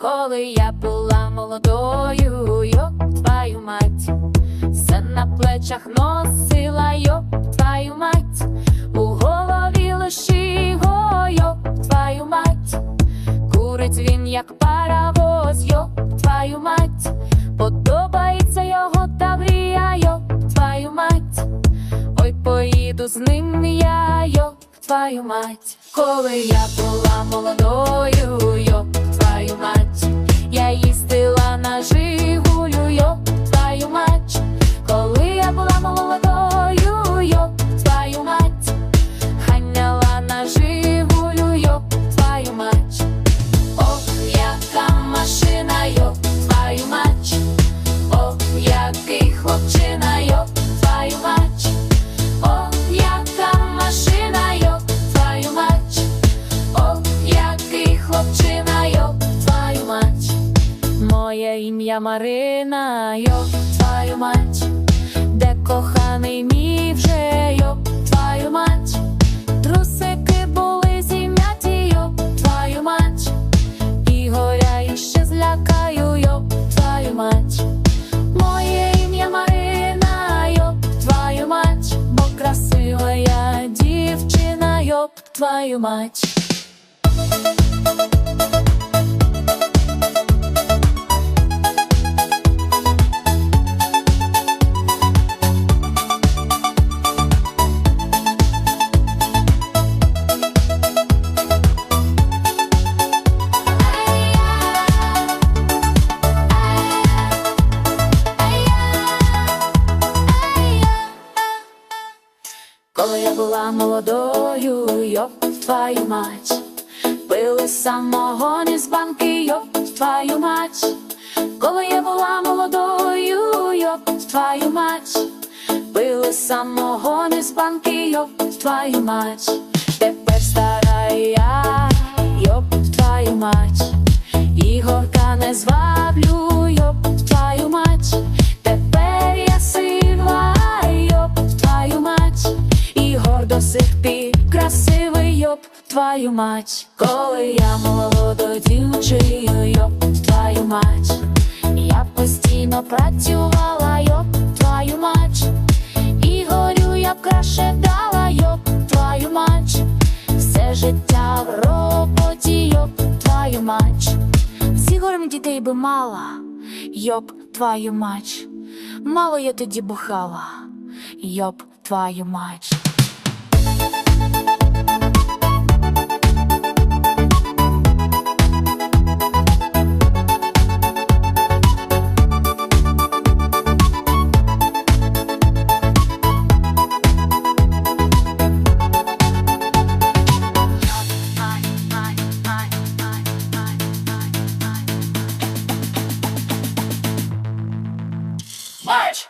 коли я була молодою, йоп, твою мать, все на плечах носила, йоп, твою мать, у голові лиши його, йоп, твою мать, курить він як паровоз, йоп, твою мать, подобається його таврія, йоп, твою мать, ой, поїду з ним я, йоп, твою мать, коли я була молодою, йоп, твою Марина, йоп, твою мать, де коханий мій вже, йоп, твою мать, трусики були зім'яті, йоп, твою мать, і горя іще злякаю, йоп, твою мать. Моє ім'я Марина, йоп, твою мать, бо красива я дівчина, йоп, твою мать. Коли я була молодою, йоп, твою мать, пили самого з банки, йоп, твою мать, коли я була молодою, йоп, твою мать, пили самого з банки, йоп, твою мать, Сих красивий, йоп, твою мать, коли я молодою дівчиною, йоп, твою мать, я постійно працювала, йоп, твою мать, Ігорю я б краще дала, йоп, твою мать, все життя в роботі, йоп, твою мать. З Ігорем дітей би мала, йоп, твою мать. Мало я тоді бухала, йоп, твою мать. March!